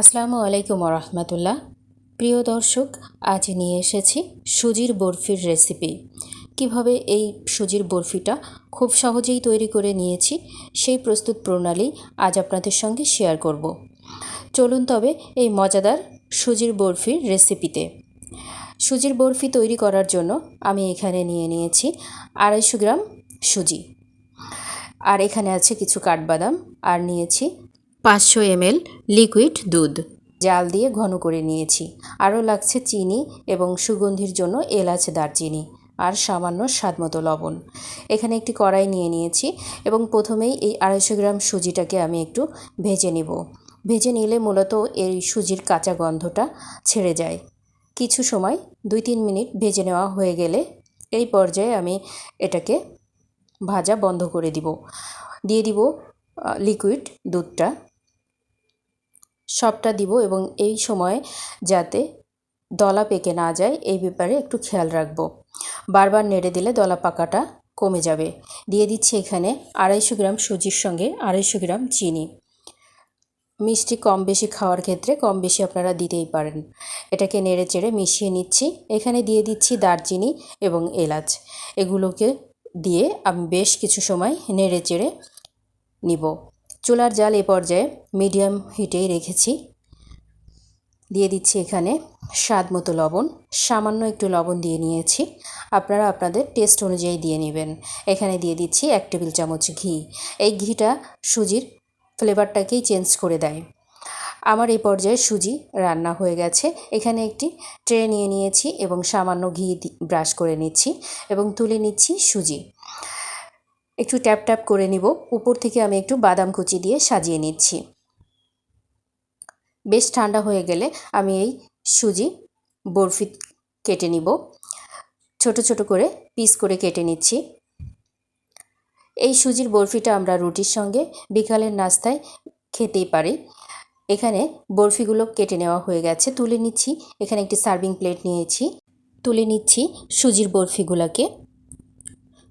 আসসালামু আলাইকুম রহমতুল্লাহ প্রিয় দর্শক, আজ নিয়ে এসেছি সুজির বরফির রেসিপি। কীভাবে এই সুজির বরফিটা খুব সহজেই তৈরি করে নিয়েছি, সেই প্রস্তুত প্রণালী আজ আপনাদের সঙ্গে শেয়ার করব। চলুন তবে এই মজাদার সুজির বরফির রেসিপিতে। সুজির বরফি তৈরি করার জন্য আমি এখানে নিয়ে নিয়েছি আড়াইশো গ্রাম সুজি। আর এখানে আছে কিছু কাঠবাদাম, আর নিয়েছি পাঁচশো এমএল লিকুইড দুধ। জাল দিয়ে ঘন করে নিয়েছি। আরও লাগছে চিনি এবং সুগন্ধির জন্য এলাচ দারচিনি আর সামান্য স্বাদমতো লবণ। এখানে একটি কড়াই নিয়ে নিয়েছি এবং প্রথমেই এই আড়াইশো গ্রাম সুজিটাকে আমি একটু ভেজে নিব। ভেজে নিলে মূলত এই সুজির কাঁচা গন্ধটা ছেড়ে যায়। কিছু সময় দুই তিন মিনিট ভেজে নেওয়া হয়ে গেলে এই পর্যায়ে আমি এটাকে ভাজা বন্ধ করে দিব। দিয়ে দিব লিকুইড দুধটা। সবটা দিব এবং এই সময় যাতে দলা পেকে না যায়, এই ব্যাপারে একটু খেয়াল রাখব। বারবার নেড়ে দিলে দলা পাকাটা কমে যাবে। দিয়ে দিচ্ছি এখানে আড়াইশো গ্রাম সুজির সঙ্গে আড়াইশো গ্রাম চিনি। মিষ্টি কম বেশি খাওয়ার ক্ষেত্রে কম বেশি আপনারা দিতেই পারেন। এটাকে নেড়ে চেড়ে মিশিয়ে নিচ্ছি। এখানে দিয়ে দিচ্ছি দারচিনি এবং এলাচ। এগুলোকে দিয়ে আমি বেশ কিছু সময় নেড়ে চেড়ে নিব। চুলার জাল এ পর্যায়ে মিডিয়াম হিটেই রেখেছি। দিয়ে দিচ্ছি এখানে স্বাদ মতো লবণ। সামান্য একটু লবণ দিয়ে নিয়েছি। আপনারা আপনাদের টেস্ট অনুযায়ী দিয়ে নেবেন। এখানে দিয়ে দিচ্ছি এক টেবিল চামচ ঘি। এই ঘিটা সুজির ফ্লেভারটাকেই চেঞ্জ করে দেয়। আমার এই পর্যায়ে সুজি রান্না হয়ে গেছে। এখানে একটি ট্রে নিয়ে নিয়েছি এবং সামান্য ঘি ব্রাশ করে নিচ্ছি এবং তুলে নিচ্ছি সুজি। একটু ট্যাপ ট্যাপ করে নিব। উপর থেকে আমি একটু বাদাম কুচি দিয়ে সাজিয়ে নিচ্ছি। বেশ ঠান্ডা হয়ে গেলে আমি এই সুজি বরফি কেটে নিব। ছোট ছোট করে পিস করে কেটে নিচ্ছি। এই সুজির বরফিটা আমরা রুটির সঙ্গে বিকালের নাস্তায় খেতেই পারি। এখানে বরফিগুলো কেটে নেওয়া হয়ে গেছে, তুলে নিচ্ছি। এখানে একটি সার্ভিং প্লেট নিয়েছি। তুলে নিচ্ছি সুজির বরফিগুলোকে।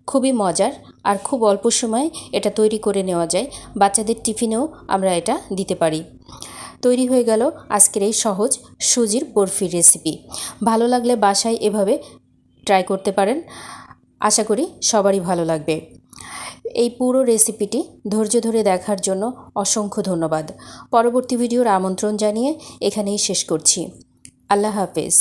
খুবই মজার আর খুব অল্প সময়ে এটা তৈরি করে নেওয়া যায়। বাচ্চাদের টিফিনেও আমরা এটা দিতে পারি। তৈরি হয়ে গেল আজকের এই সহজ সুজির বরফির রেসিপি ভালো লাগলে বাসায় এভাবে ট্রাই করতে পারেন। আশা করি সবারই ভালো লাগবে। এই পুরো রেসিপিটি ধৈর্য ধরে দেখার জন্য অসংখ্য ধন্যবাদ। পরবর্তী ভিডিওর আমন্ত্রণ জানিয়ে এখানেই শেষ করছি। আল্লাহ হাফেজ।